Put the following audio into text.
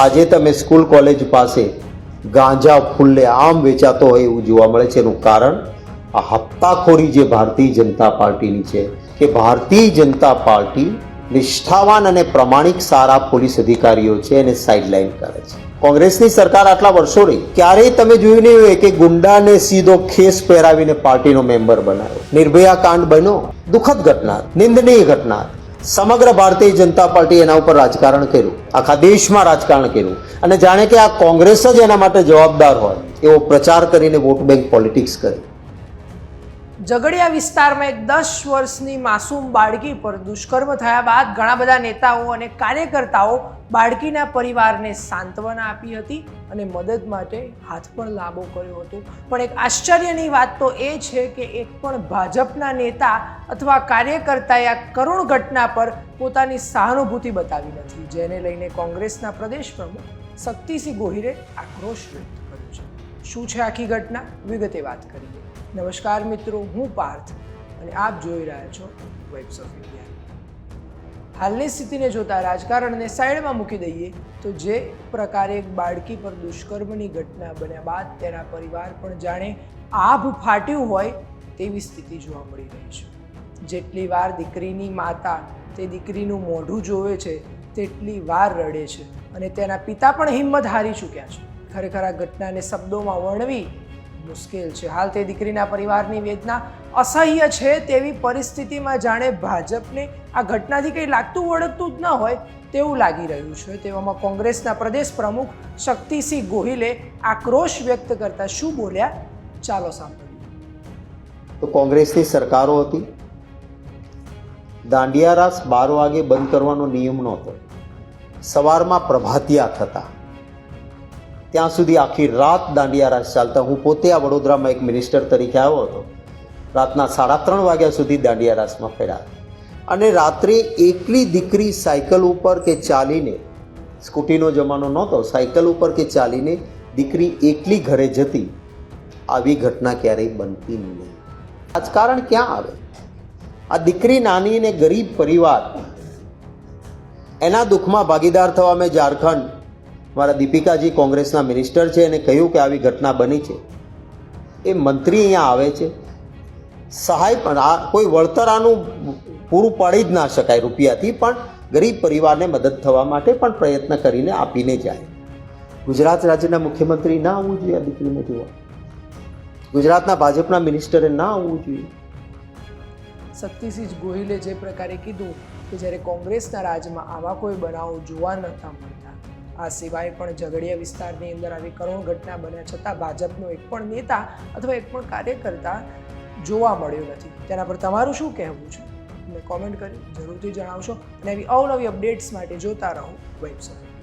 આજે તમે school college પાસે ગાંજા ફૂલ્લે આમ વેચાતો હોય એવું જોવા મળે છે. એનું કારણ આ હપ્તાખોરી જે ભારતીય જનતા પાર્ટીની છે કે ભારતીય જનતા પાર્ટી નિષ્ઠાવાન અને પ્રમાણિક સારા પોલીસ અધિકારીઓ છે એને સાઇડલાઇન કરે છે. કોંગ્રેસની સરકાર આટલા વર્ષો રહી, ક્યારેય તમે જોયું નહીં હોય કે ગુંડાને સીધો ખેસ પહેરાવીને પાર્ટીનો મેમ્બર બનાવ્યો. નિર્ભયા કાંડ બન્યો, દુઃખદ ઘટના, નિંદનીય ઘટના. સમગ્ર ભારતીય જનતા પાર્ટી એના ઉપર રાજકારણ કર્યું. આખા દેશમાં રાજકારણ કર્યું. અને જાણે કે આ કોંગ્રેસ જ એના માટે જવાબદાર હોય એવો પ્રચાર કરીને વોટ બેંક પોલિટિક્સ કરી. ઝઘડિયા વિસ્તારમાં એક દસ વર્ષની માસૂમ બાળકી પર દુષ્કર્મ થયા બાદ ઘણા બધા નેતાઓ અને કાર્યકર્તાઓ બાળકીના પરિવારને સાંત્વના આપી હતી અને મદદ માટે હાથ પણ લાંબો કર્યો હતો. પણ એક આશ્ચર્યની વાત તો એ છે કે એક પણ ભાજપના નેતા અથવા કાર્યકર્તાએ આ કરુણ ઘટના પર પોતાની સહાનુભૂતિ બતાવી નથી, જેને લઈને કોંગ્રેસના પ્રદેશ પ્રમુખ શક્તિસિંહ ગોહિરે આક્રોશ વ્યક્ત કર્યો છે. શું છે આખી ઘટના? વિગતે વાત કરીએ. નમસ્કાર મિત્રો, હું પાર્થ અને આપ જોઈ રહ્યા છો વેબ્સ ઓફ ઇન્ડિયા હાલની સ્થિતિને જોતા રાજકારણને સાઈડમાં મૂકી દઈએ તો જે પ્રકારે એક બાળકી પર દુષ્કર્મની ઘટના બન્યા બાદ તેના પરિવાર પણ જાણે આભ ફાટ્યું હોય તેવી સ્થિતિ જોવા મળી રહી છે. જેટલી વાર દીકરીની માતા તે દીકરીનું મોઢું જોવે છે, તેટલી વાર રડે છે અને તેના પિતા પણ હિંમત હારી ચૂક્યા છે. ખરેખર આ ઘટનાને શબ્દોમાં વર્ણવી મુશ્કેલ છે. હાલ તે દીકરીના પરિવારની વેદના અસહ્ય છે તેવી પરિસ્થિતિમાં જાણે ભાજપને આ ઘટનાથી કંઈ લાગતું વળગતું જ ન હોય તેવું લાગી રહ્યું છે. તેવામાં કોંગ્રેસના પ્રદેશ પ્રમુખ શક્તિસિંહ ગોહિલે આક્રોશ વ્યક્ત કરતા શું બોલ્યા? ચાલો સાંભળીએ. તો કોંગ્રેસની સરકારો હતી. દાંડિયા રાસ બાર વાગે બંધ કરવાનો નિયમ નહોતો. સવારમાં પ્રભાતિયા થતા. ત્યાં સુધી આખી રાત દાંડિયા રાસ ચાલતા. હું પોતે આ વડોદરામાં એક મિનિસ્ટર તરીકે આવ્યો હતો. રાતના સાડા ત્રણ વાગ્યા સુધી દાંડિયા રાસમાં ફેર્યા. અને રાત્રે એકલી દીકરી સાયકલ ઉપર કે ચાલીને, સ્કૂટીનો જમાનો નહોતો, સાયકલ ઉપર કે ચાલીને દીકરી એકલી ઘરે જતી, આવી ઘટના ક્યારેય બનતી નહીં. રાજકારણ ક્યાં આવે? આ દીકરી નાની અને ગરીબ પરિવાર, એના દુઃખમાં ભાગીદાર થવા મેં ઝારખંડ મારા દીપિકાજી કોંગ્રેસના મિનિસ્ટર છે એને કહ્યું કે આવી ઘટના બની છે. એ મંત્રી અહીંયા આવે છે. સહાય પણ આ કોઈ વળતર આનું પૂરું પાડી જ ના શકાય રૂપિયાથી, પણ ગરીબ પરિવારને મદદ થવા માટે પણ પ્રયત્ન કરીને આપીને જાય. ગુજરાત રાજ્યના મુખ્યમંત્રી ના આવવું જોઈએ આ દીકરીને જોવા. ગુજરાતના ભાજપના મિનિસ્ટરે ના આવવું જોઈએ. શક્તિસિંહ ગોહિલે જે પ્રકારે કીધું કે જ્યારે કોંગ્રેસના રાજમાં આવા કોઈ બનાવો જોવા નહોતા મળતા આ સિવાય પણ ઝઘડિયા વિસ્તારની અંદર આવી કરુણ ઘટના બન્યા છતાં ભાજપનો એક પણ નેતા અથવા એક પણ કાર્યકર્તા જોવા મળ્યો નથી. તેના પર તમારું શું કહેવું છે? મને કોમેન્ટ કરી જરૂરથી જણાવશો અને આવી અવનવી અપડેટ્સ માટે જોતા રહો વેબસાઇટ